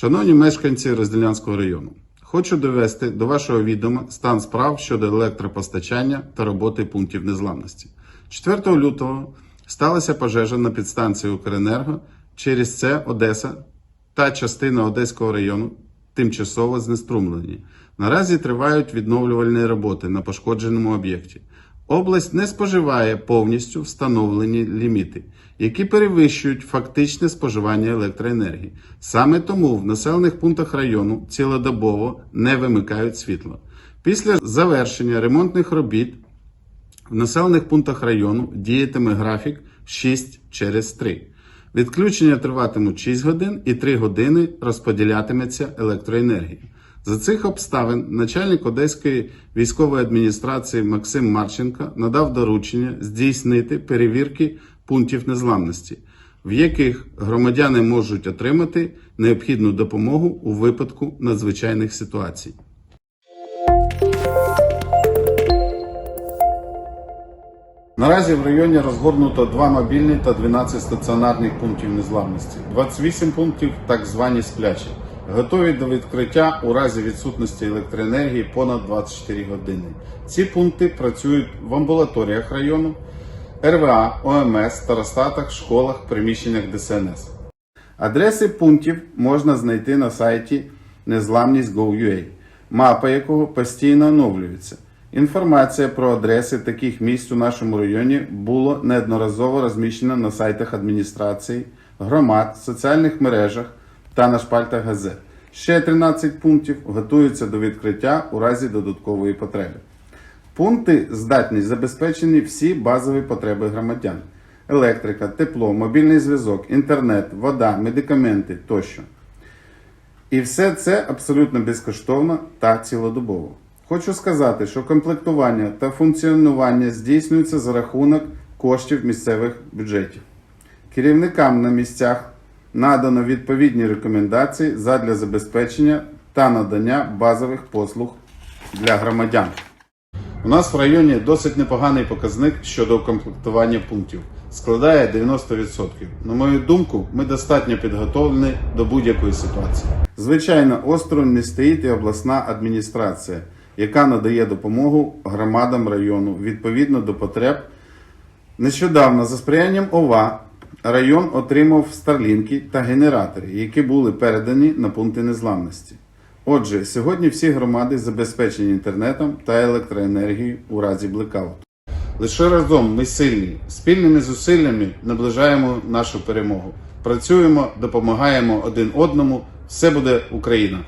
Шановні мешканці Розділянського району, хочу довести до вашого відома стан справ щодо електропостачання та роботи пунктів незламності. 4 лютого сталася пожежа на підстанції Укренерго. Через це Одеса та частина Одеського району тимчасово знеструмлені. Наразі тривають відновлювальні роботи на пошкодженому об'єкті. Область не споживає повністю встановлені ліміти, які перевищують фактичне споживання електроенергії. Саме тому в населених пунктах району цілодобово не вимикають світло. Після завершення ремонтних робіт в населених пунктах району діятиме графік 6 через 3. Відключення триватимуть 6 годин і 3 години розподілятиметься електроенергія. За цих обставин начальник Одеської військової адміністрації Максим Марченко надав доручення здійснити перевірки пунктів незламності, в яких громадяни можуть отримати необхідну допомогу у випадку надзвичайних ситуацій. Наразі в районі розгорнуто два мобільні та 12 стаціонарних пунктів незламності, 28 пунктів так звані сплячі, готові до відкриття у разі відсутності електроенергії понад 24 години. Ці пункти працюють в амбулаторіях району, РВА, ОМС, старостатах, школах, приміщеннях ДСНС. Адреси пунктів можна знайти на сайті незламність.gov.ua, мапа якого постійно оновлюється. Інформація про адреси таких місць у нашому районі було неодноразово розміщена на сайтах адміністрації, громад, соціальних мережах та на шпальтах газет. Ще 13 пунктів готуються до відкриття у разі додаткової потреби. Пункти здатні забезпечені всі базові потреби громадян: електрика, тепло, мобільний зв'язок, інтернет, вода, медикаменти тощо. І все це абсолютно безкоштовно та цілодобово. Хочу сказати, що комплектування та функціонування здійснюється за рахунок коштів місцевих бюджетів. Керівникам на місцях надано відповідні рекомендації задля забезпечення та надання базових послуг для громадян. У нас в районі досить непоганий показник щодо укомплектування пунктів. Складає 90%. На мою думку, ми достатньо підготовлені до будь-якої ситуації. Звичайно, осторонь не стоїть і обласна адміністрація, яка надає допомогу громадам району відповідно до потреб. Нещодавно за сприянням ОВА район отримав старлінки та генератори, які були передані на пункти незламності. Отже, сьогодні всі громади забезпечені інтернетом та електроенергією у разі блекауту. Лише разом ми сильні, спільними зусиллями наближаємо нашу перемогу. Працюємо, допомагаємо один одному. Все буде Україна!